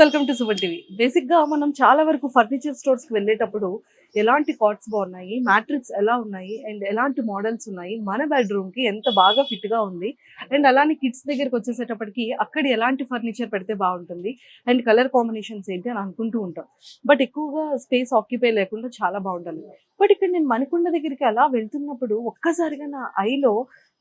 Welcome to Suman TV బేసిక్గా మనం చాలా వరకు ఫర్నిచర్ స్టోర్స్కి వెళ్ళేటప్పుడు ఎలాంటి కాట్స్ బాగున్నాయి మ్యాట్రిక్స్ ఎలా ఉన్నాయి అండ్ ఎలాంటి మోడల్స్ ఉన్నాయి మన బెడ్రూమ్కి ఎంత బాగా ఫిట్గా ఉంది అండ్ అలానే కిడ్స్ దగ్గరికి వచ్చేసేటప్పటికి అక్కడ ఎలాంటి ఫర్నిచర్ పెడితే బాగుంటుంది అండ్ కలర్ కాంబినేషన్స్ ఏంటి అని అనుకుంటూ ఉంటాం. బట్ ఎక్కువగా స్పేస్ ఆక్యుపై లేకుండా చాలా బాగుంటుంది. బట్ ఇక్కడ నేను మణికొండ దగ్గరికి అలా వెళ్తున్నప్పుడు ఒక్కసారిగా నా ఐలో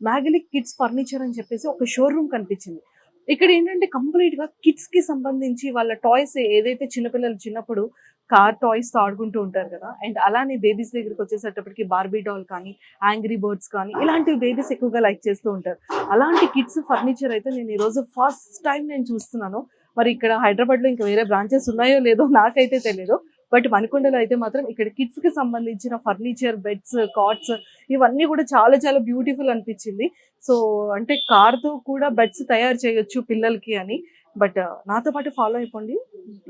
మ్యాగలిక్ కిడ్స్ ఫర్నిచర్ అని చెప్పేసి ఒక షోరూమ్ కనిపించింది. ఇక్కడ ఏంటంటే కంప్లీట్గా కిడ్స్కి సంబంధించి వాళ్ళ టాయ్స్ ఏదైతే చిన్నపిల్లలు చిన్నప్పుడు కార్ టాయ్స్తో ఆడుకుంటూ ఉంటారు కదా అండ్ అలానే బేబీస్ దగ్గరికి వచ్చేసేటప్పటికి బార్బీ డాల్ కానీ యాంగ్రీ బర్డ్స్ కానీ ఇలాంటివి బేబీస్ ఎక్కువగా లైక్ చేస్తూ ఉంటారు. అలాంటి కిడ్స్ ఫర్నిచర్ అయితే నేను ఈరోజు ఫస్ట్ టైం నేను చూస్తున్నాను. మరి ఇక్కడ హైదరాబాద్లో ఇంకా వేరే బ్రాంచెస్ ఉన్నాయో లేదో నాకైతే తెలియదు బట్ మణికొండలో అయితే మాత్రం ఇక్కడ కిడ్స్కి సంబంధించిన ఫర్నిచర్ బెడ్స్ కాట్స్ ఇవన్నీ కూడా చాలా చాలా బ్యూటిఫుల్ అనిపించింది. సో అంటే కార్తో కూడా బెడ్స్ తయారు చేయొచ్చు పిల్లలకి అని. బట్ uh, నాతో పాటు ఫాలో అయిపోండి.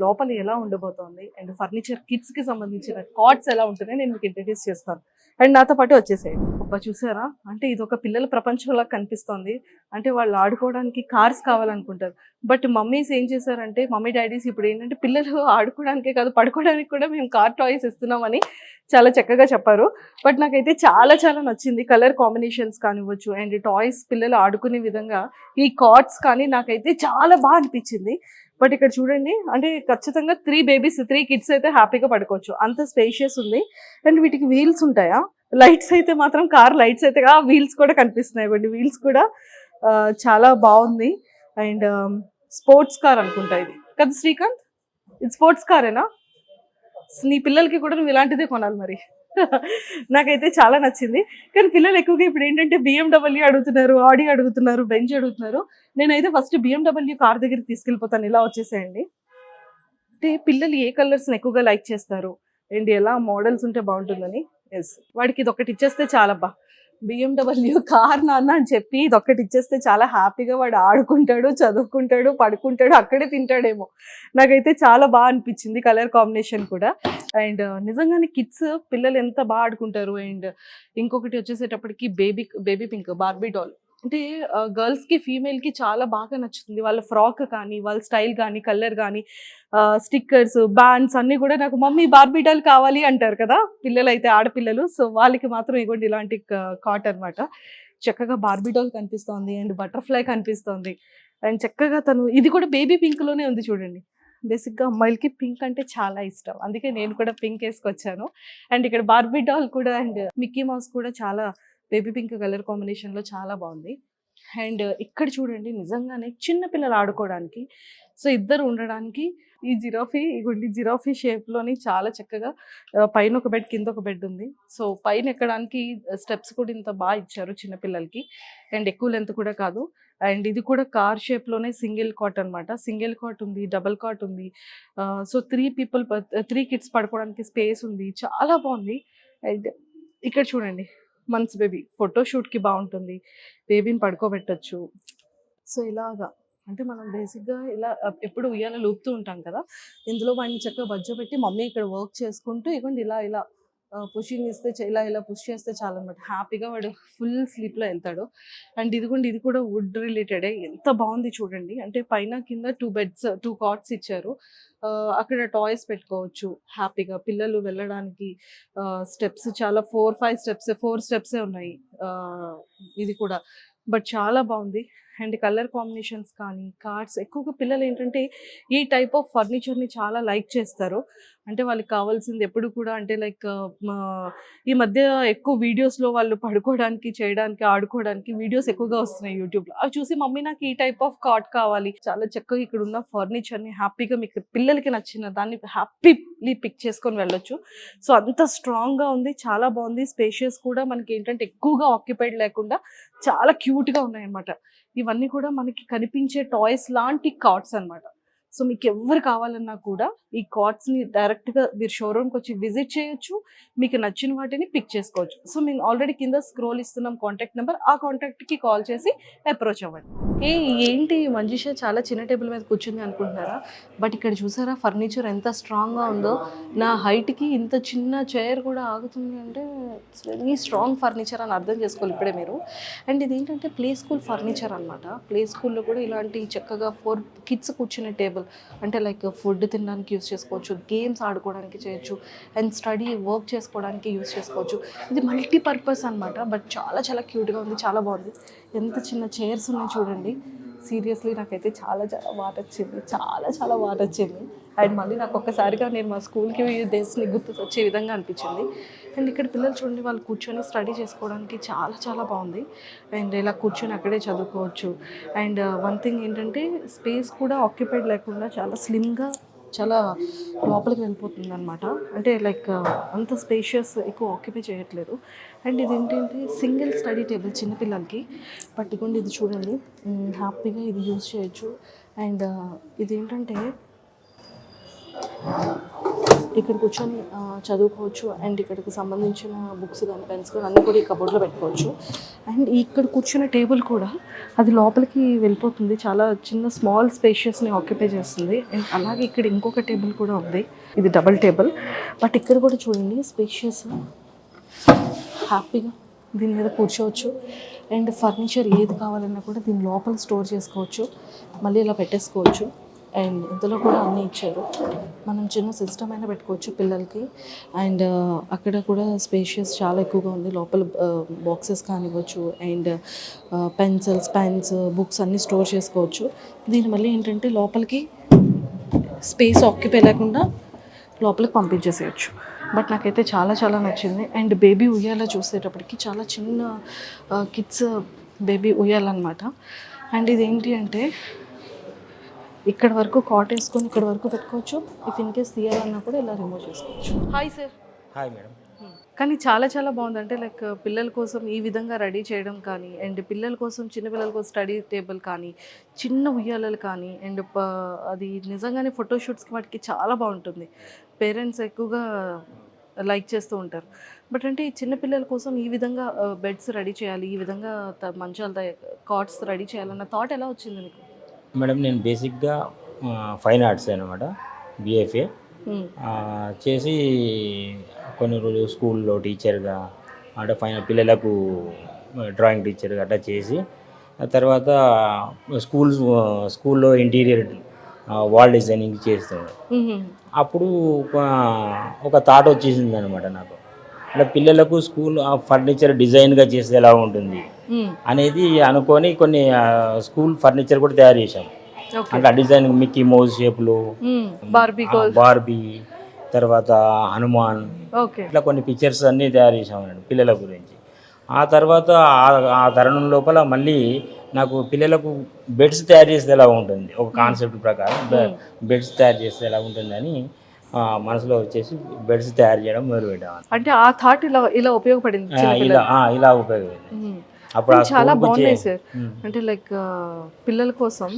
లోపల ఎలా ఉండబోతోంది? అండ్ ఫర్నిచర్ కిడ్స్కి సంబంధించిన కాట్స్ ఎలా ఉంటుందని నేను మీకు ఇంట్రడ్యూస్ చేస్తాను. అండ్ నాతో పాటు వచ్చేసాయి అబ్బా చూసారా? అంటే ఇది ఒక పిల్లల ప్రపంచంలా కనిపిస్తోంది. అంటే వాళ్ళు ఆడుకోవడానికి కార్స్ కావాలనుకుంటారు. బట్ మమ్మీస్ ఏం చేశారంటే మమ్మీ డాడీస్ ఇప్పుడు ఏంటంటే పిల్లలు ఆడుకోవడానికే కాదు పడుకోవడానికి కూడా మేము కార్ టాయ్స్ ఇస్తున్నామని చాలా చక్కగా చెప్పారు. బట్ నాకైతే చాలా చాలా నచ్చింది కలర్ కాంబినేషన్స్ కానివ్వచ్చు అండ్ టాయ్స్ పిల్లలు ఆడుకునే విధంగా ఈ కార్డ్స్ కానీ నాకైతే చాలా బాగా అనిపించింది. బట్ ఇక్కడ చూడండి అంటే ఖచ్చితంగా త్రీ బేబీస్ త్రీ కిడ్స్ అయితే హ్యాపీగా పడుకోవచ్చు. అంత స్పేషియస్ ఉంది. అండ్ వీటికి వీల్స్ ఉంటాయా? లైట్స్ అయితే మాత్రం కార్ లైట్స్ అయితే ఆ వీల్స్ కూడా కనిపిస్తున్నాయి ఇవ్వండి. వీల్స్ కూడా చాలా బాగుంది. అండ్ స్పోర్ట్స్ కార్ అనుకుంటా ఇది. కదా శ్రీకాంత్? ఇది స్పోర్ట్స్ కారేనా నీ పిల్లలకి కూడా నువ్వు ఇలాంటిదే కొనాలి మరి. నాకైతే చాలా నచ్చింది. కానీ పిల్లలు ఎక్కువగా ఇప్పుడు ఏంటంటే బిఎండబ్ల్యూ అడుగుతున్నారు ఆడి అడుగుతున్నారు బెంచ్ అడుగుతున్నారు. నేనైతే ఫస్ట్ బిఎండబ్ల్యూ కార్ దగ్గరికి తీసుకెళ్ళిపోతాను. ఇలా వచ్చేసేయండి. అంటే పిల్లలు ఏ కలర్స్ని ఎక్కువగా లైక్ చేస్తారు? అండ్ ఎలా మోడల్స్ ఉంటే బాగుంటుందని? ఎస్ వాడికి ఇది ఒకటి ఇచ్చేస్తే చాలబ్బా. బిఎండబ్ల్యూ కార్ నాన్న అని చెప్పి ఇది ఒక్కటి ఇచ్చేస్తే చాలా హ్యాపీగా వాడు ఆడుకుంటాడు చదువుకుంటాడు పడుకుంటాడు అక్కడే తింటాడేమో. నాకైతే చాలా బాగా అనిపించింది కలర్ కాంబినేషన్ కూడా. అండ్ నిజంగానే కిడ్స్ పిల్లలు ఎంత బాగా ఆడుకుంటారు. అండ్ ఇంకొకటి వచ్చేసేటప్పటికి baby baby pink Barbie doll. అంటే గర్ల్స్కి ఫీమేల్కి చాలా బాగా నచ్చుతుంది. వాళ్ళ ఫ్రాక్ కానీ వాళ్ళ స్టైల్ కానీ కలర్ కానీ స్టిక్కర్స్ బ్యాండ్స్ అన్ని కూడా నాకు మమ్మీ బార్బీ డాల్ కావాలి అంటారు కదా పిల్లలు అయితే ఆడపిల్లలు. సో వాళ్ళకి మాత్రం ఇగోండి ఇలాంటి కాట్ అనమాట చక్కగా బార్బీడాల్ కనిపిస్తోంది అండ్ బటర్ఫ్లై కనిపిస్తోంది. అండ్ చక్కగా తను ఇది కూడా బేబీ పింక్లోనే ఉంది చూడండి. బేసిక్గా అమ్మాయిలకి పింక్ అంటే చాలా ఇష్టం. అందుకే నేను కూడా పింక్ వేసుకొచ్చాను. అండ్ ఇక్కడ బార్బీ డాల్ కూడా అండ్ మిక్కీ మౌస్ కూడా చాలా బేబీ పింక్ కలర్ కాంబినేషన్లో చాలా బాగుంది. అండ్ ఇక్కడ చూడండి నిజంగానే చిన్న పిల్లలు ఆడుకోవడానికి సో ఇద్దరు ఉండడానికి ఈ జిరాఫీ ఇగుండి జిరాఫీ షేప్లోని చాలా చక్కగా పైన ఒక బెడ్ కింద ఒక బెడ్ ఉంది. సో పైన ఎక్కడానికి స్టెప్స్ కూడా ఇంత బాగా ఇచ్చారు చిన్నపిల్లలకి అండ్ ఎక్కువ లెంత్ కూడా కాదు. అండ్ ఇది కూడా కార్ షేప్లోనే సింగిల్ కాట్ అన్నమాట. సింగిల్ కాట్ ఉంది డబల్ కాట్ ఉంది. So three people three kids పడుకోవడానికి స్పేస్ ఉంది. చాలా బాగుంది. అండ్ ఇక్కడ చూడండి మంత్స్ బేబీ ఫోటోషూట్కి బాగుంటుంది. బేబీని పడుకోబెట్టచ్చు. సో ఇలాగా. అంటే మనం బేసిక్గా ఇలా ఎప్పుడు ఉయ్యాల లూపుతూ ఉంటాం కదా. ఇందులో వాడిని చక్కగా బజ్జో పెట్టి మమ్మీ ఇక్కడ వర్క్ చేసుకుంటూ ఇవ్వండి ఇలా ఇలా పుషింగ్ ఇస్తే ఇలా ఇలా పుష్ చేస్తే చాలన్నమాట. హ్యాపీగా వాడు ఫుల్ స్లీప్లో వెళ్తాడు. అండ్ ఇదిగోండి ఇది కూడా వుడ్ రిలేటెడే ఎంత బాగుంది చూడండి. అంటే పైన కింద టూ బెడ్స్ టూ కాట్స్ ఇచ్చారు. అక్కడ టాయ్స్ పెట్టుకోవచ్చు. హ్యాపీగా పిల్లలు వెళ్ళడానికి స్టెప్స్ చాలా ఫోర్ ఫైవ్ స్టెప్స్ ఫోర్ స్టెప్సే ఉన్నాయి. ఆ, ఇది కూడా. బట్ చాలా బాగుంది. అండ్ కలర్ కాంబినేషన్స్ కానీ కార్డ్స్ ఎక్కువగా పిల్లలు ఏంటంటే ఈ టైప్ ఆఫ్ ఫర్నిచర్ని చాలా లైక్ చేస్తారు. అంటే వాళ్ళకి కావాల్సింది ఎప్పుడు కూడా అంటే లైక్ ఈ మధ్య ఎక్కువ వీడియోస్లో వాళ్ళు పడుకోవడానికి చేయడానికి ఆడుకోవడానికి వీడియోస్ ఎక్కువగా వస్తున్నాయి యూట్యూబ్లో. అవి చూసి మమ్మీ నాకు ఈ టైప్ ఆఫ్ కాట్ కావాలి. చాలా చక్కగా ఇక్కడ ఉన్న ఫర్నిచర్ని హ్యాపీగా మీకు పిల్లలకి నచ్చిన దాన్ని హ్యాపీలీ పిక్ చేసుకొని వెళ్ళొచ్చు. సో అంత స్ట్రాంగ్గా ఉంది. చాలా బాగుంది. స్పేషియస్ కూడా మనకి ఏంటంటే ఎక్కువగా ఆక్యుపైడ్ లేకుండా చాలా క్యూట్గా ఉన్నాయన్నమాట. ఇవన్నీ కూడా మనకి కనిపించే టాయ్స్ లాంటి కాట్స్ అన్నమాట. సో మీకు ఎవరు కావాలన్నా కూడా ఈ కార్డ్స్ని డైరెక్ట్గా మీరు షోరూమ్కి వచ్చి విజిట్ చేయొచ్చు మీకు నచ్చిన వాటిని పిక్ చేసుకోవచ్చు. సో మేము ఆల్రెడీ కింద స్క్రోల్ ఇస్తున్నాం కాంటాక్ట్ నెంబర్ ఆ కాంటాక్ట్కి కాల్ చేసి అప్రోచ్ అవ్వండి. ఏ ఏంటి మంజుష చాలా చిన్న టేబుల్ మీద కూర్చుంది అనుకుంటున్నారా? బట్ ఇక్కడ చూసారా ఫర్నిచర్ ఎంత స్ట్రాంగ్గా ఉందో? నా హైట్కి ఇంత చిన్న చైర్ కూడా ఆగుతుంది అంటే ఇట్స్ వెరీ స్ట్రాంగ్ ఫర్నిచర్ అని అర్థం చేసుకోవాలి ఇప్పుడే మీరు. అండ్ ఇది ఏంటంటే ప్లే స్కూల్ ఫర్నిచర్ అనమాట ప్లే స్కూల్లో కూడా ఇలాంటి చక్కగా ఫోర్ కిడ్స్ కూర్చునే టేబుల్ అంటే లైక్ ఫుడ్ తినడానికి యూస్ చేసుకోవచ్చు గేమ్స్ ఆడుకోవడానికి చేయొచ్చు అండ్ స్టడీ వర్క్ చేసుకోవడానికి యూస్ చేసుకోవచ్చు. ఇది మల్టీపర్పస్ అనమాట బట్ చాలా చాలా క్యూట్గా ఉంది చాలా బాగుంది. ఎంత చిన్న చైర్స్ ఉన్నాయి చూడండి. సీరియస్లీ నాకైతే చాలా చాలా వాట్ వచ్చింది చాలా చాలా వాట్ వచ్చింది అండ్ మళ్ళీ నాకు ఒక్కసారిగా నేను మా స్కూల్కి డేస్ని గుర్తు వచ్చే విధంగా అనిపించింది. అండ్ ఇక్కడ పిల్లలు చూడండి వాళ్ళు కూర్చొని స్టడీ చేసుకోవడానికి చాలా చాలా బాగుంది. అండ్ ఇలా కూర్చొని అక్కడే చదువుకోవచ్చు. అండ్ వన్ థింగ్ ఏంటంటే స్పేస్ కూడా ఆక్యుపైడ్ లేకుండా చాలా స్లిమ్గా చాలా లోపలికి వెళ్ళిపోతుంది అనమాట అంటే లైక్ అంత స్పేషియస్ ఎక్కువ ఆక్యుపై చేయట్లేదు. అండ్ ఇది ఏంటంటే సింగిల్ స్టడీ టేబుల్ చిన్నపిల్లలకి. పట్టుకోండి ఇది చూడండి. హ్యాపీగా ఇది యూజ్ చేయొచ్చు. అండ్ ఇది ఏంటంటే ఇక్కడ కూర్చొని చదువుకోవచ్చు అండ్ ఇక్కడికి సంబంధించిన బుక్స్ కానీ పెన్స్ కానీ అన్నీ కూడా ఈ కబోర్డ్లో పెట్టుకోవచ్చు. అండ్ ఇక్కడ కూర్చున్న టేబుల్ కూడా అది లోపలికి వెళ్ళిపోతుంది. చాలా చిన్న స్మాల్ స్పేషియస్ని ఆక్యుపై చేస్తుంది. అండ్ అలాగే ఇక్కడ ఇంకొక టేబుల్ కూడా ఉంది. ఇది డబల్ టేబుల్. బట్ ఇక్కడ కూడా చూడండి స్పేషియస్ హ్యాపీగా దీని మీద కూర్చోవచ్చు. అండ్ ఫర్నిచర్ ఏది కావాలన్నా కూడా దీని లోపల స్టోర్ చేసుకోవచ్చు. మళ్ళీ ఇలా పెట్టేసుకోవచ్చు. అండ్ ఇందులో కూడా అన్నీ ఇచ్చారు. మనం చిన్న సిస్టమ్ అయినా పెట్టుకోవచ్చు పిల్లలకి. అండ్ అక్కడ కూడా స్పేషియస్ చాలా ఎక్కువగా ఉంది. లోపల బాక్సెస్ కానివ్వచ్చు అండ్ పెన్సిల్స్ పెన్స్ బుక్స్ అన్నీ స్టోర్ చేసుకోవచ్చు. దీని మళ్ళీ ఏంటంటే లోపలికి స్పేస్ ఆక్యుపై లేకుండా లోపలికి పంపించేసేయచ్చు. బట్ నాకైతే చాలా చాలా నచ్చింది. అండ్ బేబీ ఉయ్యాల చూసేటప్పటికి చాలా చిన్న కిడ్స్ బేబీ ఉయ్యాలన్నమాట. అండ్ ఇది ఏంటి అంటే ఇక్కడ వరకు కాట్ వేసుకొని ఇక్కడ వరకు పెట్టుకోవచ్చు. ఇఫ్ ఇన్ కేస్ తీయాలన్నా కూడా ఇలా రిమూవ్ చేసుకోవచ్చు. హాయ్ సార్ హాయ్ మేడం కానీ చాలా చాలా బాగుంది అంటే లైక్ పిల్లల కోసం ఈ విధంగా రెడీ చేయడం కానీ అండ్ పిల్లల కోసం చిన్న పిల్లల కోసం స్టడీ టేబుల్ కానీ చిన్న ఉయ్యాలలు కానీ అండ్ అది నిజంగానే ఫోటోషూట్స్కి వాటికి చాలా బాగుంటుంది. పేరెంట్స్ ఎక్కువగా లైక్ చేస్తూ ఉంటారు. బట్ అంటే ఈ చిన్న పిల్లల కోసం ఈ విధంగా బెడ్స్ రెడీ చేయాలి ఈ విధంగా మంచాల కాట్స్ రెడీ చేయాలన్న థాట్ ఎలా వచ్చింది మీకు? మేడం నేను బేసిక్గా ఫైన్ ఆర్ట్స్ అనమాట బిఎఫ్ఏ. చేసి కొన్ని రోజులు స్కూల్లో టీచర్గా అంటే ఫైన్ పిల్లలకు డ్రాయింగ్ టీచర్గా అట్లా చేసి తర్వాత స్కూల్స్ స్కూల్లో ఇంటీరియర్ వాల్ డిజైనింగ్ చేస్తున్నాడు. అప్పుడు ఒక- ఒక థాట్ వచ్చేసింది అనమాట నాకు అంటే పిల్లలకు స్కూల్ ఫర్నిచర్ డిజైన్గా చేస్తే ఎలా ఉంటుంది. అనేది అనుకొని కొన్ని స్కూల్ ఫర్నిచర్ కూడా తయారు చేశాం. అంటే ఆ డిజైన్ మిక్కీ మౌజ్ షేప్లు. బార్బీ తర్వాత హనుమాన్ ఇట్లా కొన్ని పిక్చర్స్ అన్నీ తయారు చేసామన్నాడు పిల్లల గురించి. ఆ తర్వాత ఆ- తరుణం లోపల మళ్ళీ నాకు పిల్లలకు బెడ్స్ తయారు చేస్తే ఎలా ఉంటుంది. ఒక కాన్సెప్ట్ ప్రకారం బెడ్స్ తయారు చేస్తే ఎలా ఉంటుందని మనసులో వచ్చేసి బెడ్స్ తయారు చేయడం మొదలుపెట్టాం. అంటే ఆ థాట్ ఇలా ఇలా ఉపయోగపడింది ఇలా ఉపయోగపడింది. అప్పుడు చాలా బాగున్నాయి సార్. అంటే లైక్ పిల్లల కోసం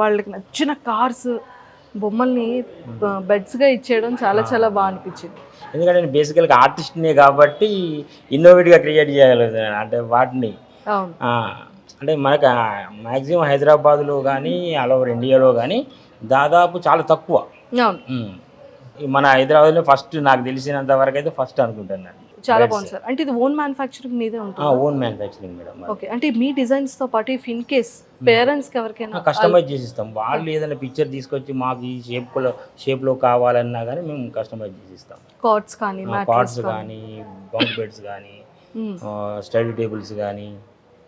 వాళ్ళకి నచ్చిన కార్స్ బొమ్మల్ని బెడ్స్గా ఇచ్చేయడం చాలా చాలా బాగా అనిపించింది. ఎందుకంటే నేను బేసికల్గా ఆర్టిస్ట్నే కాబట్టి ఇన్నోవేటివ్గా క్రియేట్ చేయగలుగుతాను అంటే వాటిని అంటే మనకు మ్యాక్సిమం హైదరాబాద్లో కానీ ఆల్ ఓవర్ ఇండియాలో కానీ దాదాపు చాలా తక్కువ. మన హైదరాబాద్లో ఫస్ట్ నాకు తెలిసినంత వరకు అయితే ఫస్ట్ అనుకుంటున్నాను చాలా బాగుంది సార్. అంటే ఇది ఓన్ మ్యానుఫ్యాక్చరింగ్ మీదే ఉంటుంది? ఓన్ మ్యానుఫ్యాక్చరింగ్ మేడం ఓకే అంటే మీ డిజైన్స్తో పాటు ఇఫ్ ఇన్ కేస్ పేరెంట్స్కి ఎవరికైనా కస్టమైజ్ చేసి ఇస్తాం వాళ్ళు ఏదైనా పిక్చర్ తీసుకొచ్చి మాకు ఈ షేప్లో షేప్లో కావాలన్నా కానీ మేము కస్టమైజ్ చేసి ఇస్తాం కార్డ్స్ కానీ కార్డ్స్ కానీ. బంక్ బెడ్స్ కానీ స్టడీ టేబుల్స్ కానీ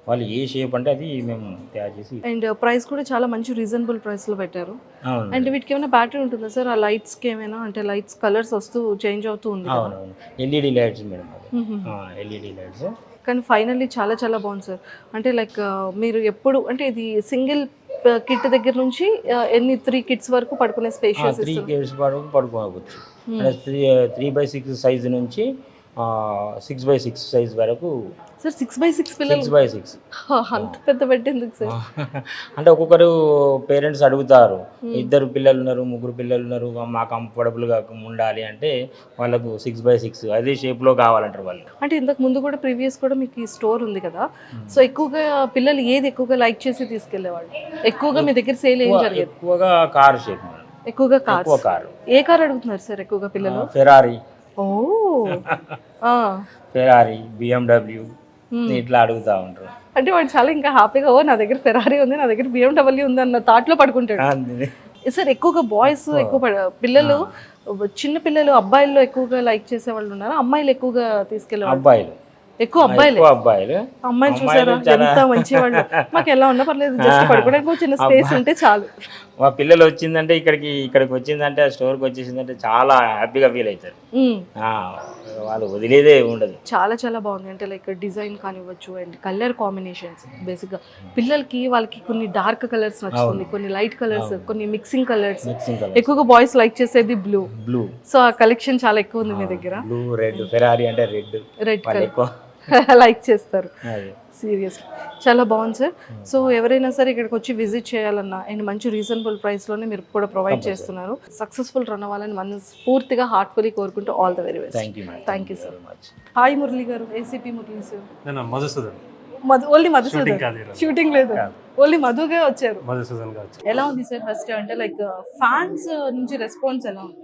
వాళ్ళు ఏ షేప్ అంటే అది మేము తయారు చేసి అండ్ ప్రైస్ కూడా చాలా మంచి రీజనబుల్ ప్రైస్లో పెట్టారు. అండ్ వీటికి ఏమైనా బ్యాటరీ ఉంటుందా సార్? ఆ లైట్స్కి ఏమైనా? అంటే లైట్స్ కలర్స్ వస్తూ చేంజ్ అవుతూ ఉంది అవునవును. LED lights madam hmm. LED lights కానీ ఫైనల్లీ చాలా చాలా బాగుంది సార్. అంటే లైక్ మీరు ఎప్పుడు అంటే ఇది సింగిల్ కిట్ దగ్గర నుంచి ఎన్ని త్రీ కిట్స్ వరకు పడుకునే స్పేషియస్ త్రీ కేర్స్ వరకు పడుకోవచ్చు. Three three by six size నుంచి సిక్స్ బై సిక్స్ సైజ్ వరకు సార్ సిక్స్ బై సిక్స్ పిల్లలు. సిక్స్ బై సిక్స్ అంత పెద్ద ఎందుకు సార్? అంటే ఒక్కొక్కరు పేరెంట్స్ అడుగుతారు. ఇద్దరు పిల్లలు ఉన్నారు ముగ్గురు పిల్లలు ఉన్నారు మా కంఫర్టబుల్గా ఉండాలి అంటే వాళ్ళకు సిక్స్ బై సిక్స్ అదే షేప్లో కావాలంటారు వాళ్ళు. అంటే ఇంతకు ముందు కూడా ప్రీవియస్ కూడా మీకు ఈ స్టోర్ ఉంది కదా. సో ఎక్కువగా పిల్లలు ఏది ఎక్కువగా లైక్ చేసి తీసుకెళ్ళేవాళ్ళు? ఎక్కువగా మీ దగ్గర సేల్ ఏం జరిగేది. ఎక్కువగా కారు షేప్ ఎక్కువగా ఎక్కువ కార్స్ కారు ఏ కార్ అడుగుతున్నారు సార్ ఎక్కువగా పిల్లలు? ఫెరారీ. Ferrari BMW Hmm. ఇట్లా అడుగుతా ఉంటారు. అంటే వాడు చాలా ఇంకా హ్యాపీగా ఓ నా దగ్గర ఫెరారీ ఉంది నా దగ్గర బిఎండబ్ల్యూ ఉంది అన్న థాట్లో పడుకుంటాడు. సార్ ఎక్కువగా బాయ్స్ ఎక్కువ. పిల్లలు చిన్న పిల్లలు అబ్బాయిల్లో ఎక్కువగా లైక్ చేసే వాళ్ళు ఉన్నారు? అమ్మాయిలు ఎక్కువగా తీసుకెళ్ళే అబ్బాయిలు. ఎక్కువ అబ్బాయిలే. అబ్బాయిలు. అమ్మాయిలు చూసారా? ఎంత మంచి వాళ్ళు మాకు ఎలా ఉన్నా పర్లేదు జస్ట్ పడుకోవడానికి చిన్న స్పేస్ ఉంటే చాలు. మా పిల్లలు వచ్చిందంటే ఇక్కడికి ఇక్కడికి వచ్చిందంటే ఆ స్టోర్కి వచ్చేసిందంటే చాలా హ్యాపీగా ఫీల్ అవుతారు. వాళ్ళు వదిలేదే ఉండదు. చాలా చాలా బాగుంది. అంటే లైక్ డిజైన్ కానివ్వచ్చు అండ్ కలర్ కాంబినేషన్స్ బేసిక్గా పిల్లలకి వాళ్ళకి కొన్ని డార్క్ కలర్స్ నచ్చుతుంది కొన్ని లైట్ కలర్స్ కొన్ని మిక్సింగ్ కలర్స్. ఎక్కువగా బాయ్స్ లైక్ చేసేది బ్లూ. బ్లూ. సో ఆ కలెక్షన్ చాలా ఎక్కువ ఉంది మీ దగ్గర. బ్లూ రెడ్ ఫెరారీ అంటే రెడ్. Red colour. లైక్ చేస్తారు. సీరియస్ చాలా బాగుంది సార్. సో ఎవరైనా సరే ఇక్కడికి వచ్చి విజిట్ చేయాలన్నా అండ్ మంచి రీజనబుల్ ప్రైస్లోనే మీరు కూడా ప్రొవైడ్ చేస్తున్నారు. సక్సెస్ఫుల్ రన్ అవ్వాలని మన పూర్తిగా హార్ట్ఫుల్లీ కోరుకుంటూ all the very best thank you sir very much hi Murali గారు. ACP Murali sir Madhusudan Madhu only Madhusudan shooting లేదు. ఓన్లీ మధుగా వచ్చారు. మధుసూదన్ ఎలా ఉంది సార్ ఫస్ట్ అంటే లైక్ ఫ్యాన్స్ నుంచి రెస్పాన్స్ ఎలా ఉంది?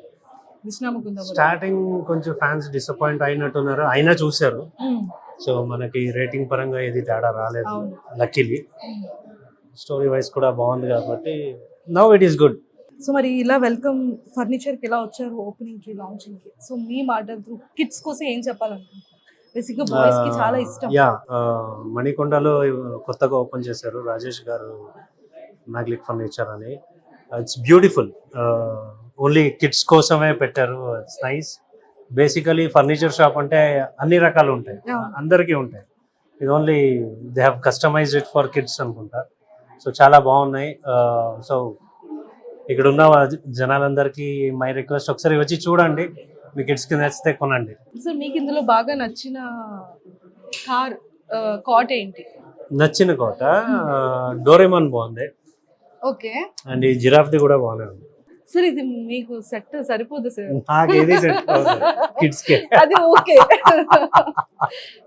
స్టార్టింగ్ కొంచెం ఫ్యాన్స్ డిసప్పాయింట్ అయినట్టున్నారు. అయినా చూశారు. సో మనకి రేటింగ్ పరంగా ఏది తేడా రాలేదు. లక్కీలీ స్టోరీ వైజ్ కూడా బాగుంది కాబట్టి now it is good so మరి ఇలా వెల్కమ్ ఫర్నిచర్కి ఎలా వచ్చారు ఓపెనింగ్కి లాంచింగ్కి? సో మీ మాటలు కిడ్స్ కోసం ఏం చెప్పాలనుకుంటున్నారు? చాలా ఇష్టం. యా మణికొండలో కొత్తగా ఓపెన్ చేశారు రాజేష్ గారు మ్యాగ్లిక్ ఫర్నిచర్ అని. ఇట్స్ బ్యూటిఫుల్ ఓన్లీ కిడ్స్ కోసమే పెట్టారు. It's nice basically furniture shop అంటే అన్ని రకాలు ఉంటాయి. అందరికీ ఉంటాయి. ఇది only they have customize it for kids అనుకుంటా. సో చాలా బాగున్నాయి. సో ఇక్కడ ఉన్న జనాలందరికీ మై రిక్వెస్ట్ ఒకసారి వచ్చి చూడండి. మీ కిడ్స్కి నచ్చితే కొనండి. సో మీకు ఇందులో బాగా నచ్చిన కార్ కాట్ ఏంటి? నచ్చిన కోట డోరేమాన్ బాగుంది. ఓకే. అండ్ ఈ జిరాఫ్ది కూడా బాగానే ఉంది. సార్ ఇది మీకు సెట్ సరిపోదు సార్. నాకు ఏది సెట్ కిడ్స్కి. అది ఓకే.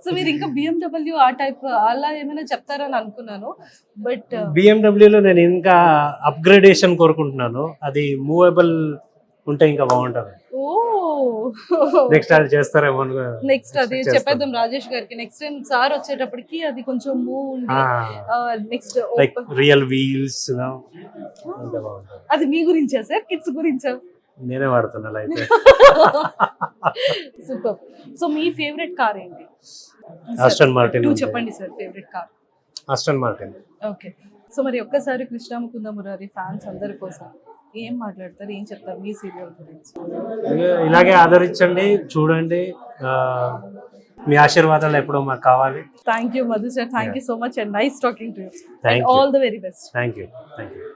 సో మీరు ఇంకా బిఎండబ్ల్యూ ఆ టైప్ అలా ఏమైనా చెప్తారని అనుకున్నాను. బట్ బిఎండబ్ల్యూలో నేను ఇంకా అప్గ్రేడేషన్ కోరుకుంటున్నాను. అది మూవబుల్ ఉంటే ఇంకా బాగుంటుంది. ఓ నెక్స్ట్ అది చేస్తారేమో. నెక్స్ట్ అది. చెప్పేద్దాం రాజేష్ గారికి. నెక్స్ట్ టైం సార్ వచ్చేటప్పటికి అది కొంచెం మూవ్ ఉండి నెక్స్ట్ లైక్ రియల్ వీల్స్ అది మీ గురించా సార్? కిడ్స్ గురించా? నేనే వాడుతున్నా అయితే సూపర్ సో మీ ఫేవరెట్ కార్ ఏంటి? ఆస్టన్ మార్టిన్ చెప్పండి sir favourite car Aston Martin okay so మరి ఒక్కసారి కృష్ణ ముకుంద మురారి ఫ్యాన్స్ అందరి కోసం ఏం మాట్లాడతారు? ఏం చెప్తారు? మీ సీరియల్ గురించి. ఇలాగే ఆదరించండి చూడండి. మీ ఆశీర్వాదాలు ఎప్పుడో మాకు కావాలి. Thank you Madhu sir thank you so much and nice talking to you. All the very best thank you thank you